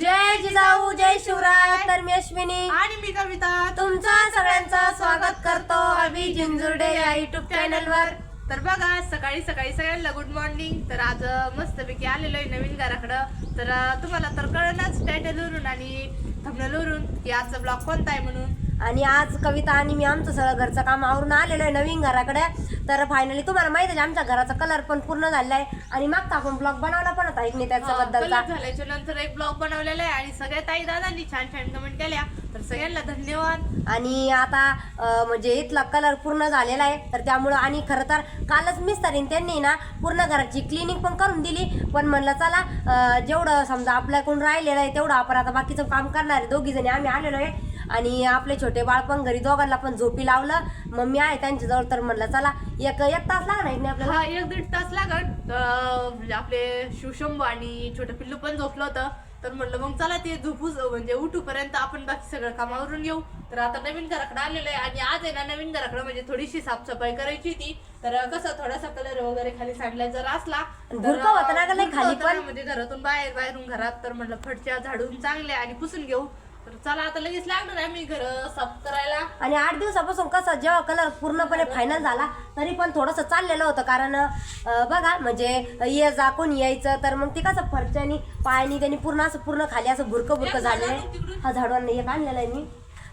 जय जिजाऊ जय शिवराय तर मी अश्विनी. आणि मी कविता. तुमचं सगळ्यांचं स्वागत करतो अभि जिंजुर्डे या युट्यूब चॅनल वर. तर बघा सकाळी सकाळी सगळ्यांना गुड मॉर्निंग तर आज मस्तपैकी आलेलो आहे नवीन घराकडं. तर तुम्हाला तर कळणच टायटलवरून आणि थंबनेलवरून की आजचा ब्लॉग कोणता आहे म्हणून. आणि आज कविता आणि मी आमचं सगळं घरचं काम आवरून आलेलो आहे नवीन घराकडे. तर फायनली तुम्हाला माहिती आहे आमच्या घराचा कलर पण पूर्ण झालेला आहे. आणि मागचा आपण ब्लॉग बनवला पण होता एक नाही त्याच्याबद्दलचा कलर झाल्याच्यानंतर एक ब्लॉग बनवलेला आहे आणि सगळ्या ताई दादांनी छान छान कमेंट केल्या. तर सगळ्यांना धन्यवाद. आणि आता अं, म्हणजे इथला कलर पूर्ण झालेला आहे. तर त्यामुळं आणि खरं तर कालच मिस्टरीन त्यांनी ना पूर्ण घराची क्लिनिंग पण करून दिली. पण म्हणलं चला अं, जेवढं समजा आपल्याकडून राहिलेलं आहे तेवढं आपण आता बाकीचं काम करणार आहे. दोघी जणी आम्ही आलेलो आहे. आणि आपले छोटे बाळ पण घरी दोघांना पण झोपी लावलं. मम्मी आहे त्यांच्याजवळ तर म्हणलं चला एक एक तास लागणार आहे ना आपल्याला? हा एक दीड तास लागत अं, म्हणजे आपले शिवशंभू आणि छोटं पिल्लू पण झोपलं होतं. तर म्हणलं मग चला ते झोपू म्हणजे उठूपर्यंत आपण बाकी सगळं कामावरून येऊ तर आता नवीन घराकडे आलेलो आहे आणि आज आहे ना नवीन घराकडे म्हणजे थोडीशी साफसफाई करायची होती. तर कसं थोडासा कलर वगैरे खाली सांडला जर असला तर, म्हणजे घरातून बाहेर बाहेरून घरात तर म्हटलं फटच्या झाडून चांगले आणि पुसून घेऊ. तर चला आता लगेच लागणार आहे मी घर साफ करायला. आणि आठ दिवसापासून कसं जेव्हा कलर पूर्णपणे फायनल झाला तरी पण थोडंसं चाललेलं होतं. कारण अं, बघा म्हणजे ये जा कोणी यायचं तर मग ते कसं फरच्यानी पायानी त्यांनी पूर्ण असं पूर्ण खाली असं भुरकं भुरकं झालेलं आहे. हा झाडवांना एक आणलेला आहे मी.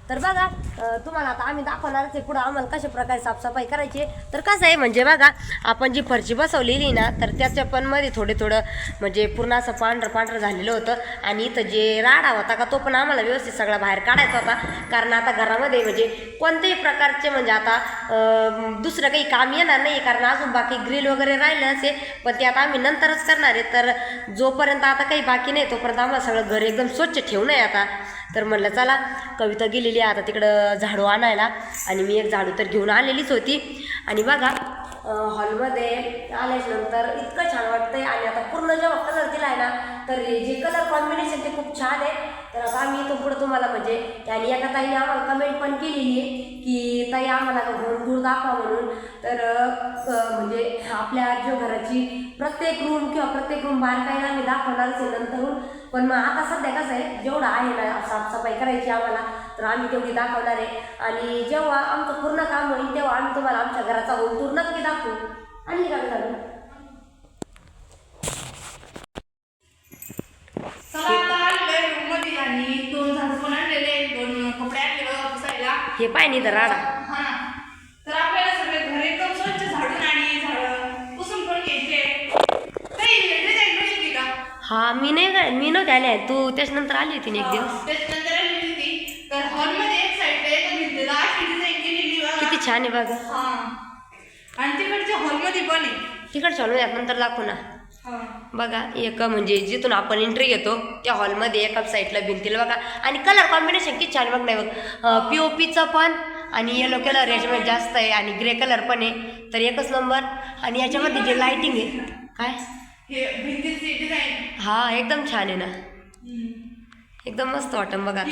तर बघा तुम्हाला आता आम्ही दाखवणारच आहे पुढं आम्हाला कशा प्रकारे साफसफाई करायची. आहे. तर कसं आहे म्हणजे बघा आपण जी फरची बसवलेली ना तर त्याच्या पण मध्ये थोडे थोडं म्हणजे पूर्ण असं पांढरं पांढरं झालेलं होतं. आणि इथं जे राडा होता का तो पण आम्हाला व्यवस्थित सगळा बाहेर काढायचा होता. कारण आता घरामध्ये म्हणजे कोणत्याही प्रकारचे म्हणजे आता दुसरं काही काम येणार नाही कारण अजून बाकी ग्रिल वगैरे राहिलं असेल पण ते आता आम्ही नंतरच करणार आहे. तर जोपर्यंत आता काही बाकी नाही तोपर्यंत आम्हाला सगळं घर एकदम स्वच्छ ठेवू आहे आता. तर म्हणलं चला कविता गेलेली आहे आता तिकडं झाडू आणायला. आणि मी एक झाडू तर घेऊन आलेलीच होती. आणि बघा हॉलमध्ये आल्याच्यानंतर इतकं छान वाटतंय. आणि आता पूर्ण जेव्हा कलर दिला आहे ना तर जे कलर कॉम्बिनेशन ते खूप छान आहे. तर आता आम्ही तो पुढं तुम्हाला म्हणजे आणि एका ताईने आम्हाला कमेंट पण केलेली आहे की ताई आम्हाला घरून टूर दाखवा म्हणून. तर म्हणजे आपल्या जो घराची प्रत्येक रूम किंवा प्रत्येक रूम बारकाईला आम्ही दाखवणारच आहे नंतरून. पण मग आता सध्या कसं आहे जेवढं आहे ना साफसफाई करायची आम्हाला तर आम्ही तेवढी दाखवणार आहे. आणि जेव्हा आमचं पूर्ण काम होईल तेव्हा आम्ही तुम्हाला आमच्या घराचा होम टूर नक्की दाखवू. आणि काय झालं हे पाय नाही तर राडा. हा. तर आपल्याला सगळे घर एकदम स्वच्छ झाडून आणि झाड पुसून पण घ्यायचे. काही डिझाईन बघितली का? हा मी नाही मी नव्हते आले. तू त्याच्यानंतर आली होती ना एक दिवस. त्याच्यानंतर आलेली होती. तर हॉलमध्ये एक साईडला एका किती छान आहे बघा. हा. आणि तिकडच्या हॉलमध्ये पण आहे. तिकड चालू यात नंतर दाखवू ना. हा. बघा एक म्हणजे जिथून आपण एंट्री घेतो त्या हॉलमध्ये एका साईडला भिंतीला बघा. आणि कलर कॉम्बिनेशन किती छान बघ नाही बघ. पी ओ पीचं पण आणि येलो कलर याच्यामध्ये जास्त आहे आणि ग्रे कलर पण आहे. तर एकच नंबर आणि याच्यामध्ये जे लाइटिंग आहे काय? हे भिंतीची डिझाईन हा एकदम छान आहे ना. एकदम मस्त वाटतं बघा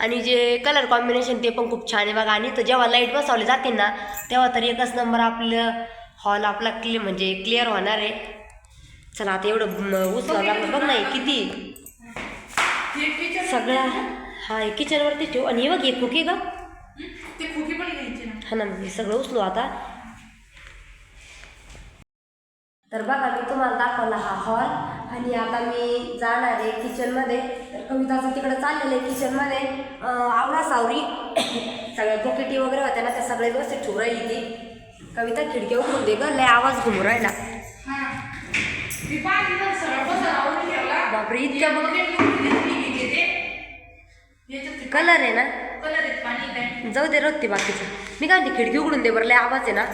आणि जे कलर कॉम्बिनेशन ते पण खूप छान आहे बघा. आणि तो जेव्हा लाइट बसवले जाते ना तेव्हा तर एकच नंबर आपलं हॉल आपला क्लि म्हणजे क्लिअर होणार आहे. चला आता एवढं उचलावं लागलं बघ नाही किती? सगळ्या हा किचनवरती ठेवू. आणि हे बघ हे खोकी ना. हा ना सगळं उचलू आता. तर बघा मी तुम्हाला दाखवला हा हॉल आणि आता मी जाणार आहे किचनमध्ये तर कविताचं तिकडं चाललेलं आहे किचनमध्ये अं, आवळा सावरी. सगळ्या बकेटी वगैरे होत्या ना त्या सगळ्या व्यवस्थित ठेवू राहिली ती. कविता खिडकी उघडून दे ग लय आवाज घुमू राहिला. बापरे, इतक्या बघ- कलर आहे ना? जाऊ दे रोजते बाकीचं. मी काय म्हणते खिडकी उघडून दे बरं लय आवाज आहे ना.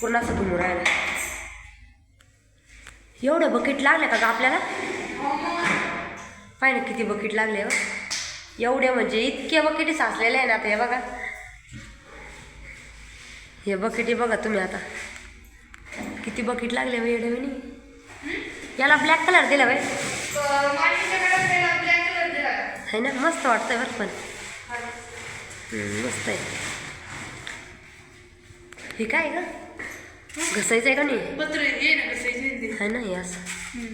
पूर्ण असं घुमू राहिला. एवढं बकेट लागले का ग आपल्याला? ना किती बकेट लागले हो. एवढे म्हणजे इतके बकेटी साचलेले आहे ना आता हे बघा. हे बकेटी बघा तुम्ही आता. किती बकेट लागले बाई एवढे याला ब्लॅक कलर दिला बाई? है ना? मस्त वाटतंय बरं पण. मस्त आहे. हे काय ग? घसायचं आहे का नाही पत्र ये ना कसे है ना हे असं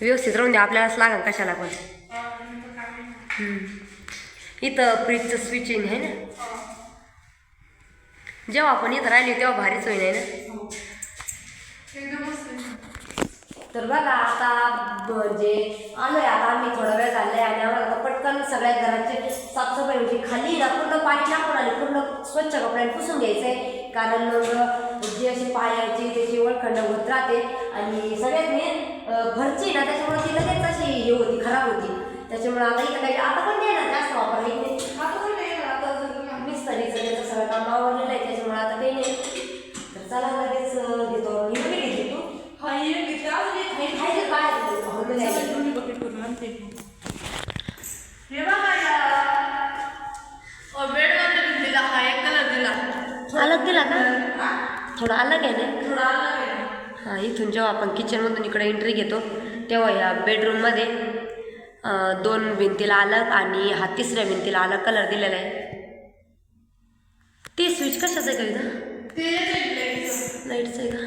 व्यवस्थित राहून द्या आपल्यालाच लागेल कशाला पण हम्म. इथं फ्रीजचं स्विचिंग आहे ना जेव्हा आपण इथं राहिली तेव्हा भारीच होईल आहे ना तर बघा आता म्हणजे आलोय आता आम्ही थोडा वेळ झालाय आणि आम्हाला आता पटकन सगळ्या घराचे साफसफाई म्हणजे खाली ना पूर्ण पाणी टाकून आणि पूर्ण स्वच्छ कपड्याने पुसून घ्यायचंय कारण मग जे असे पायाची त्याची ओळखंड होत राहते आणि सगळ्यात मेन घरची ना त्याच्यामुळे ती लगेच अशी हे होती खराब होती. त्याच्यामुळे आता इथं काही आता पण नाही ना जास्त वापर इथे. आता पण नाही ना, आता जर मिस्त्रीचं त्याचं सगळं काम आवडलेलं आहे त्याच्यामुळे आता काही नाही. तर चला लगेच अं, घेतो ही कुठे घेतली तू हे खायचं काय हॉलमध्ये आहे. अलग दिला का थोडा अलग आहे ना? हां इथून जेव्हा आपण किचनमधून इकडे एंट्री घेतो तेव्हा या बेडरूममध्ये दोन भिंतीला अलग आणि हा तिसऱ्या भिंतीला अलग कलर दिलेला आहे. ते स्विच कशाचं आहे का इथं? लाईटचं आहे का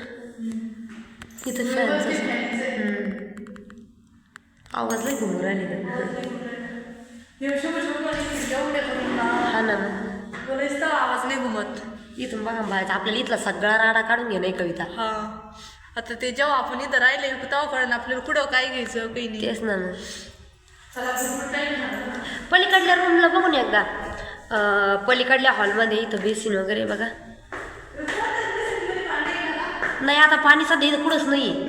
इथं फॅनचं आवाज लई घुमून राहिले हा ना. आवाज नाही घुमत. इथून बघा बाहेर आपल्याला इथला सगळा राडा काढून घे नाही कविता. हा. आता ते जेव्हा आपण इथं राहिले तेव्हा कळलं आपल्याला कुठं काय घ्यायचं काही नाही. तेच ना. पलीकडल्या रूमला बघून एकदा. अं, पलीकडल्या हॉलमध्ये इथं बेसिन वगैरे बघा. नाही आता पाणी सध्या इथं कुठंच नाही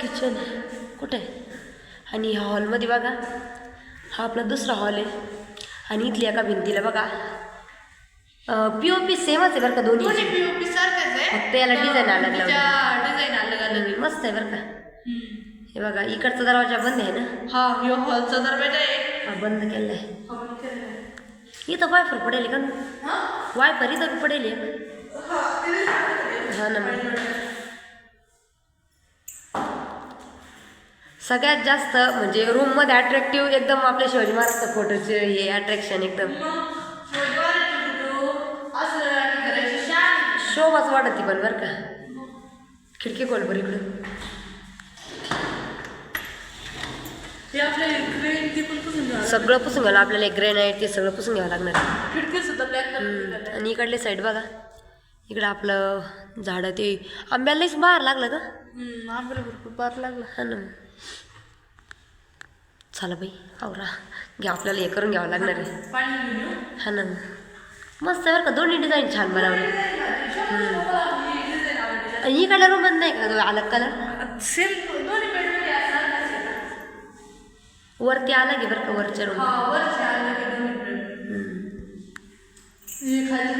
किचन कुठे? आणि ह्या हॉलमध्ये बघा. हा आपला दुसरा हॉल आहे. आणि इथली एका भिंतीला बघा. पी ओ पी सेमच आहे बरं का दोन्ही दोन्ही POP सारखेच आहे फक्त याला design अलग. डिझाईन अलग अलग आहे. मस्त आहे बरं का हे बघा इकडचा दरवाजा बंद आहे ना हा ह्यो हॉलचा दरवाजा आहे हा बंद केला आहे हा. इथं वायफर पडेल का हा? वायफर इथं पडेल. हा, ना. सगळ्यात जास्त म्हणजे रूममध्ये अट्रॅक्टिव्ह एकदम आपल्या शिवाजी महाराजच्या फोटोचे हे अट्रॅक्शन एकदम मग शोधवार फोटो असं आणि घराची शान शोभाच वाटत ती पण बरं का. खिडकी खोल बरं इकडं. ते आपल्या इकडे ती पण पुसून घ्यावं. सगळं पुसून घ्यावं आपल्याला ग्रेनाईट ते सगळं पुसून घ्यावं लागणार. आहे. खिडकी सुद्धा ब्लॅक हम्म. कलर आणि इकडले साईड बघा. इकडं आपलं झाडं ते आंब्यालाच बाहेर लागलं का आम्हाला भरपूर बार लागला. हा ना. चला बाई आवरा. घ्या आपल्याला हे करून घ्यावं लागणार आहे. पाणी घेऊन येऊ. हा ना. मस्त आहे बरं का दोन्ही डिझाईन छान बनवले. आणि इकडल्या रूम नाही का अलग कलर सेम दोन्ही बेडमध्ये असणार वरती अलग आहे बरं का वरच्या रूम हा आलं की. हे.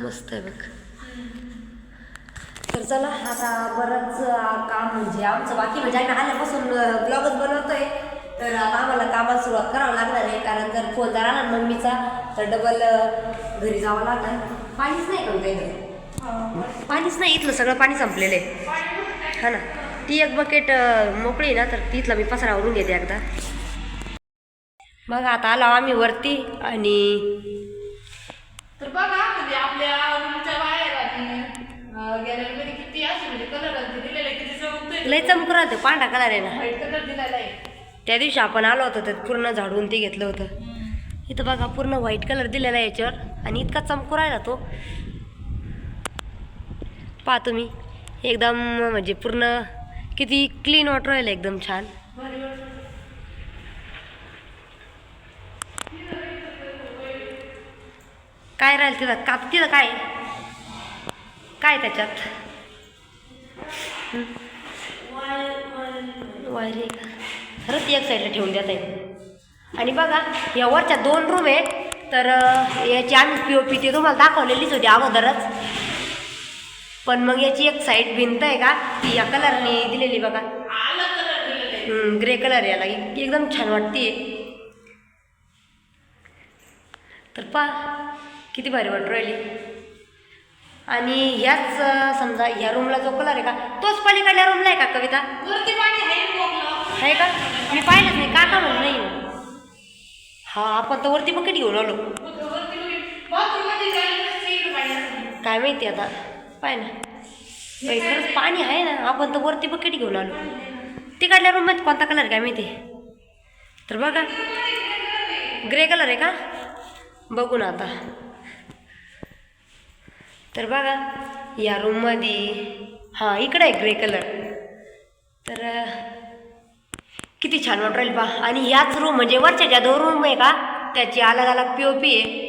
मस्त आहे बघ तर चला आता बरंच काम म्हणजे आमचं बाकी म्हणजे आम्ही आल्यापासून ब्लॉगच बनवतोय तर आता आम्हाला कामाला सुरुवात करावं लागणार आहे. कारण जर फोन जर आला मम्मीचा तर डबल घरी जावं लागणार. पाणीच नाही का इथं? पाणीच नाही इथलं सगळं पाणी संपलेलं आहे. हा ना? ती एक बकेट मोकळी ना तर तिथला मी पसारा आवरून घेते एकदा. मग आता आलो आम्ही वरती आणि तर बघा म्हणजे आपल्या रूमच्या बाहेर आणि गॅलरीमध्ये किती असे म्हणजे कलर दिलेले किती चमकतोय लय चमकू राहते पांढरा कलर आहे ना. व्हाईट कलर दिलेला आहे. त्या दिवशी आपण आलो होतो तर पूर्ण झाडून ते घेतलं होतं. इथं बघा पूर्ण व्हाईट कलर दिलेला आहे याच्यावर आणि इतका चमकू राहिला तो. पहा तुम्ही एकदम म्हणजे पूर्ण किती क्लीन वॉटर राहिलं एकदम छान. काय राहील तिथं? काप तिथं काय? काय त्याच्यात? हं? का? खरंच एक साईडला ठेवून देत आहे. आणि बघा या वरच्या दोन रूम आहे तर याची आम्ही पी ओ पी ते तुम्हाला दाखवलेलीच होती अगोदरच. पण मग याची एक साईड भिंत आहे का ती या कलरने दिलेली बघा. ग्रे कलर याला. एकदम छान वाटते. तर पा किती भारी वाटू राहिली. आणि ह्याच समजा ह्या रूमला जो कलर आहे का तोच पलीकडल्या रूमला आहे का कविता? वरती आहे का मी पाहिलंच नाही काका म्हणून नाही? हा आपण तर वरती बकेट घेऊन आलो. काय माहिती आता? पाय ना. खरंच पाणी आहे ना आपण तर वरती बकेट घेऊन आलो. तिकडल्या रूममध्ये कोणता कलर काय माहिती? तर बघा. ग्रे कलर आहे का? बघू ना आता. तर बघा या रूममध्ये हां इकडे आहे ग्रे कलर तर किती छान वाटून राहील आणि याच रूम म्हणजे वरच्या ज्या दोन रूम आहे का त्याची अलग अलग पी ओ पी आहे.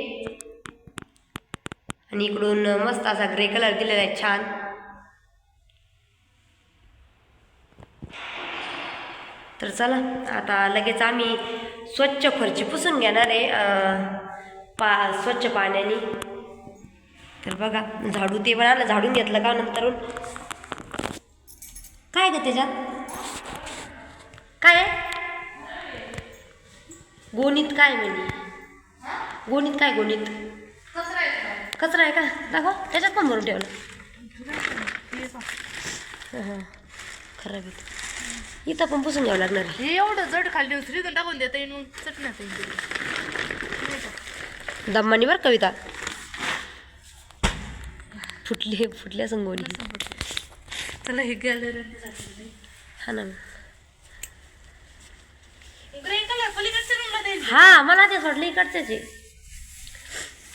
आणि इकडून मस्त असा ग्रे कलर दिलेला आहे छान. तर चला आता लगेच आम्ही स्वच्छ फरची पुसून घेणार आहे पा स्वच्छ पाण्याने. तर बघा झाडू ते पण आलं झाडून घेतलं का नंतरून? काय ग त्याच्यात काय आहे? गोणीत काय म्हणे? गोणीत काय गोणीत? कचरा आहे का? कचरा आहे का दाखव त्याच्यात पण भरून ठेवलं. हे. खराब आहे. इथं पण पुसून घ्यावं लागणार आहे. हे एवढं जड खाल्ली उचली तर टाकून देता येईल मग चटण्यात येईल दम्मानी बरं कविता? फुटली फुटल्या संगोनी. चला हे गॅलरी हा ना ग्रे कलर पलीकडच्या रूमला देईल हा मला तेच वाटलं इकडचेच आहे.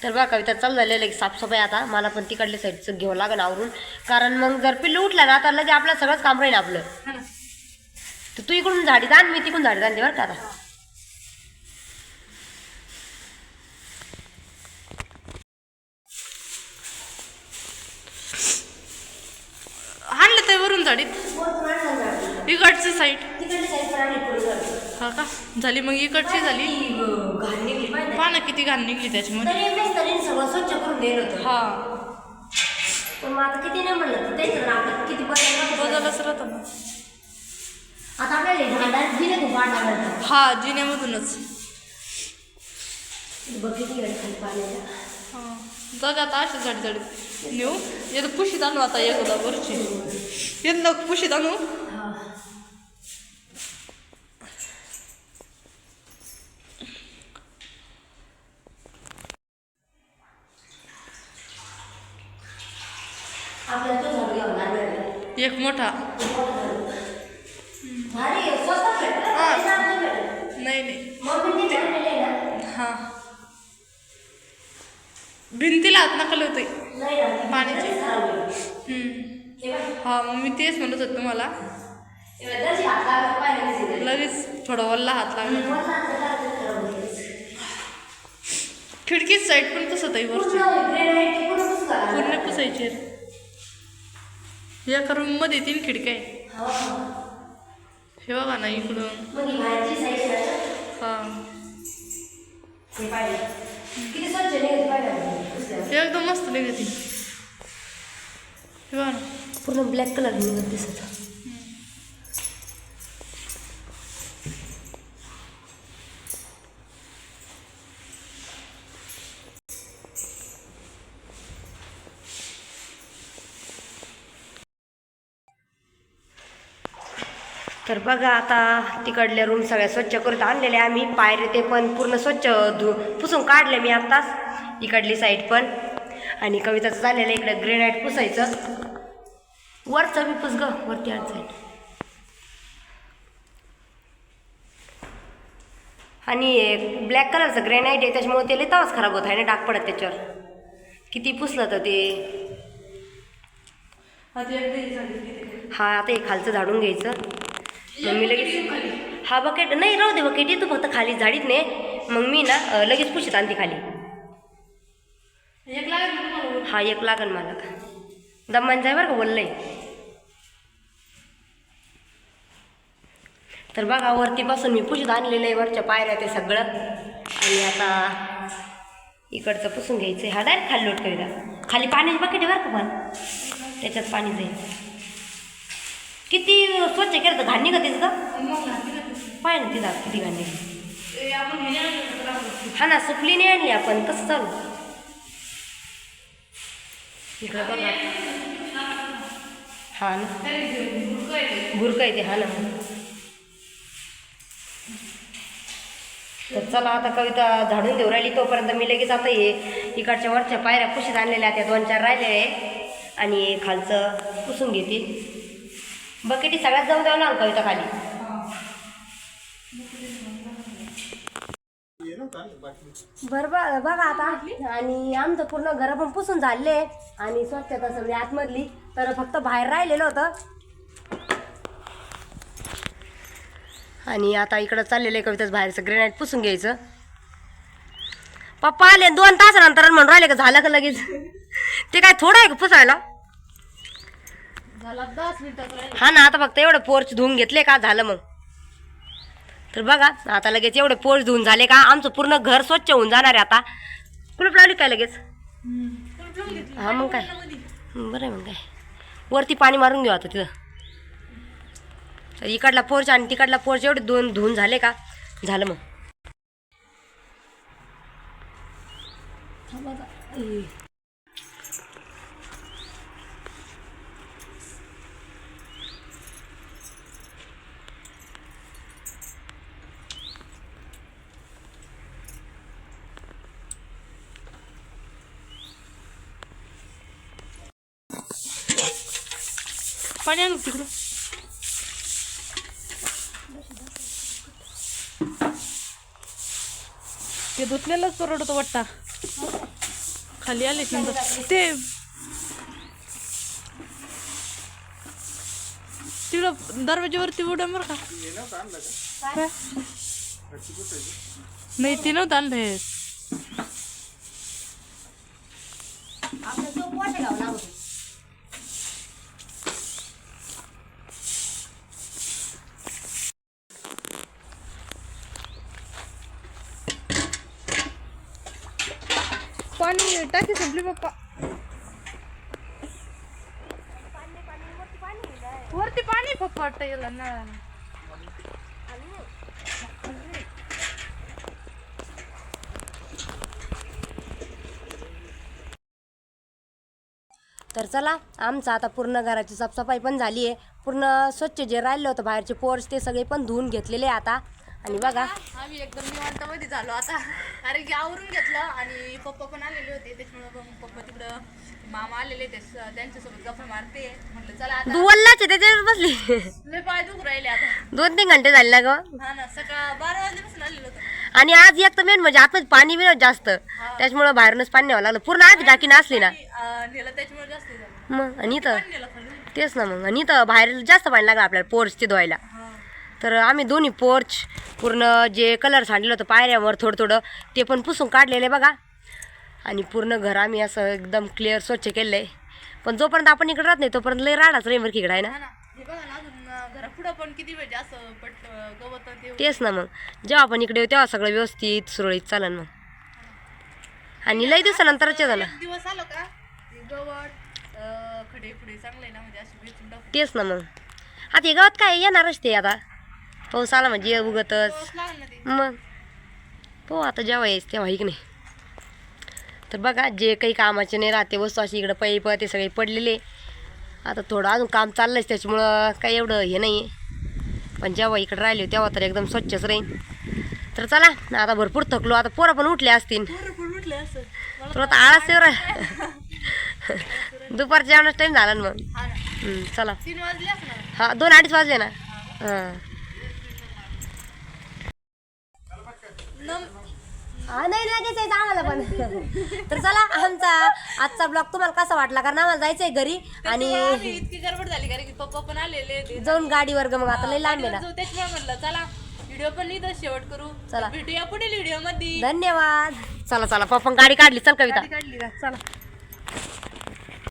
तर बघा कविता चालू झालेलं आहे साफसफाई आता. मला पण तिकडल्या साईडचं घ्यावं लागेल आवरून. कारण मग जर पिल्लू उठला ना तर लगे आपलं सगळंच काम राहील आपलं. तर तू इकडून झाडीत आण मी तिकडून झाडीत आणते बरं का आता आणलं ते वरून झाडीत इकडची साईड हा का झाली मग इकडची झाली. पहा ना किती घाण निघली त्याच्यामध्ये. सगळं स्वच्छ करून दिलं होतं. हा. पण मग आता किती नाही म्हणलं तेच ना आपलं किती बदल बदलच राहतो ना आता आपल्याला हे भांडार दिले तू भांडार हा जिन्यामधूनच. बघ किती वेळ खाली हा. आता अशी झाडी झाडी नेऊ येतं पुशीत आणू आता एकदा वरची येतं पुशीत आणू आपल्याला तो झाडू घ्यावा लागणार आहे. एक मोठा नाही. नाही? हा भिंतीला हात नकल होते. पाण्याची. हे मग मी तेच म्हणत होते तुम्हाला. लगेच थोडा वल्ला हात लागला होईल. खिडकीच साईड पण तसं ताई वरची. पूर्ण पुसायची एका रूममध्ये तीन खिडक्या आहे हा. हे. बघा ना इकडून. मग ही आहे ना, हा. हे. एकदम मस्त निघते हे बघा ना. पूर्ण ब्लॅक कलर निघत दिसत. तर बघा आता तिकडले रूम सगळ्या स्वच्छ करून आणलेले आम्ही. पायरे ते पण पूर्ण स्वच्छ धु पुसून काढले मी आत्ताच. इकडली साईड पण. आणि कविताचं झालेलं इकडे ग्रेनाईट पुसायचं. वरचं बी पुस ग वरती आड साईड आणि ब्लॅक कलरचं ग्रेनाईट आहे त्याच्यामुळे ते लितावच खराब होत आहे ना डाग पडत त्याच्यावर. किती पुसलं तर ते. ही हा आता हे खालचं झाडून घ्यायचं. मग मी लगेच हा बकेट नाही राहू दे बकेट येतो फक्त खाली झाडीत नाही मग मी ना लगेच पुशीत आणते खाली. एक लागेल हा एक लागन मला. दम्मान जाय बरं का बोललंय. तर बघा वरती बसून मी पुशीत आणलेलं आहे वरच्या पायऱ्या ते सगळं. आणि आता इकडचं पुसून घ्यायचं हा डायरेक्ट खाली लोट करूया खाली पाण्याची बकेट आहे बरं का पण. त्याच्यात पाणी जाईल. किती स्वच्छ केलं तर घाण निघत का मग लागते ना ते. पाय ना तिला किती घाण निघते हे ना सुकली नाही आणली आपण. कसं चालू? इकडं बघा. हा ना. भुरकं येते हा ना. तर चला आता कविता झाडून देऊ राहिली तोपर्यंत मी लगेच आता हे इकडच्या वरच्या पायऱ्या पुशीत आणलेल्या त्या दोन चार राहिलेल्या आहे आणि खालचं पुसून घेते बकेटी सगळ्यात जाऊन द्यावं ना कविता खाली? बरं बघा आता. आणि आमचं पूर्ण घर पण पुसून झाले आणि स्वच्छता सगळी आतमधली. तर फक्त बाहेर राहिलेलं होतं. आणि आता इकडं चाललेलं आहे कविताच बाहेरचं ग्रेनाईट पुसून घ्यायचं. पप्पा आले दोन तासानंतर म्हणून राहिले का झालं का लगेच? ते काय थोडं आहे का पुसायला? झाला दस हा ना आता फक्त एवढं पोर्च धुवून घेतले का झालं मग? तर बघा आता लगेच एवढे पोर्च धुवून झाले का? आमचं पूर्ण घर स्वच्छ होऊन जाणार आहे आता. कुलूप लावली काय लगेच? हा मग काय? बरं आहे मग काय. वरती पाणी मारून घेऊ आता तिथं. तर इकडला पोर्च आणि तिकडला पोर्च एवढे दोन धुवून झाले का? झालं मग. पाणी आणू तिकडं. ते धुतलेलंच परवडतो वाटता. खाली आले ते तिकडं दरवाज्यावरती उड्या बरं का? नाही ते नव्हतं आणलं हे आपलं तो मोठे गाव लागत होतं. पाणी टाकी संपली पप्पा. वरती पाणी पप्पा वाटतं याला नळाला. तर चला आमचं आता पूर्ण घराची साफसफाई पण झाली आहे पूर्ण स्वच्छ जे राहिलं होतं बाहेरचे पोर्च ते सगळे पण धुवून घेतलेले आता. आणि बघा. आम्ही एकदम निवांत मध्ये झालो आता. अरे की आवरून घेतलं आणि पप्पा पण आलेले होते. त्याच्यामुळे पप्पा तिकडं मामा आलेले ते त्यांच्यासोबत गप्पा मारते. म्हटलं चला आता. दुवल्लाच आहे त्याच्यावर बसली. लय पाय दुख राहिले आता. दोन तीन घंटे झाले ना ग. हा ना सकाळ बारा वाजल्यापासून आलेलो होतो. आणि आज एक तर मेन म्हणजे आतमध्ये पाणी बी नव्हतं जास्त त्याच्यामुळे बाहेरूनच पाणी न्यावं लागलं. पूर्ण आधी टाकी नसली ना. नेलं त्याच्यामुळे जास्त मग आणि तेच ना मग. आणि इथं बाहेर जास्त पाणी लागलं आपल्याला पोर्च ते धुवायला. तर आम्ही दोन्ही पोर्च पूर्ण जे कलर सांडलेलं होतं पायऱ्यावर थोडं थोडं ते पण पुसून काढलेलं आहे बघा. आणि पूर्ण घर आम्ही असं एकदम क्लिअर स्वच्छ केलं आहे पण जोपर्यंत आपण इकडे राहत नाही तोपर्यंत लय राडाच रे बरं इकडे आहे ना. ते तेच ना मग. जेव्हा आपण इकडे येऊ तेव्हा सगळं व्यवस्थित सुरळीत चालन मग. आणि लय दिवसानंतरच दिवस आलो का? ते गवत अं, खडे खुडे चांगले ना म्हणजे तेच ना मग. आता हे गावात काय येणारच ते आता. पाऊस आला म्हणजे उगतच. मग? हो आता जेव्हा यायचं तेव्हा की नाही तर बघा जे काही कामाचे नाही राहते वस्तू अशी इकडं पैप ते सगळे पडलेले. आता थोडं अजून काम चाललंच त्याच्यामुळं काही एवढं हे नाही आहे पण जेव्हा इकडं राहिले तेव्हा तर एकदम स्वच्छच राहील तर चला आता भरपूर थकलो. आता पोरं पण उठले असतील. तुला आता आळस येऊ दुपारच्या जेवणाचा टाईम झाला ना मग? चला. हा दोन अडीच वाजले ना? हां. नम हा नाही लगेच यायचं आम्हाला पण. तर चला आमचा आजचा ब्लॉग तुम्हाला कसा वाटला? कारण आम्हाला जायचंय घरी आणि इतकी गडबड झाली कारण की पप्पा पण आलेले जाऊन गाडीवर ग मग आता लय लांब आहे ना. जाऊ त्याच्यामुळे म्हणलं चला व्हिडिओ पण इथं शेवट करू. चला. भेटूया पुढील व्हिडिओमध्ये धन्यवाद. चला चला पप्पा गाडी काढली चल कविता. काढली चला.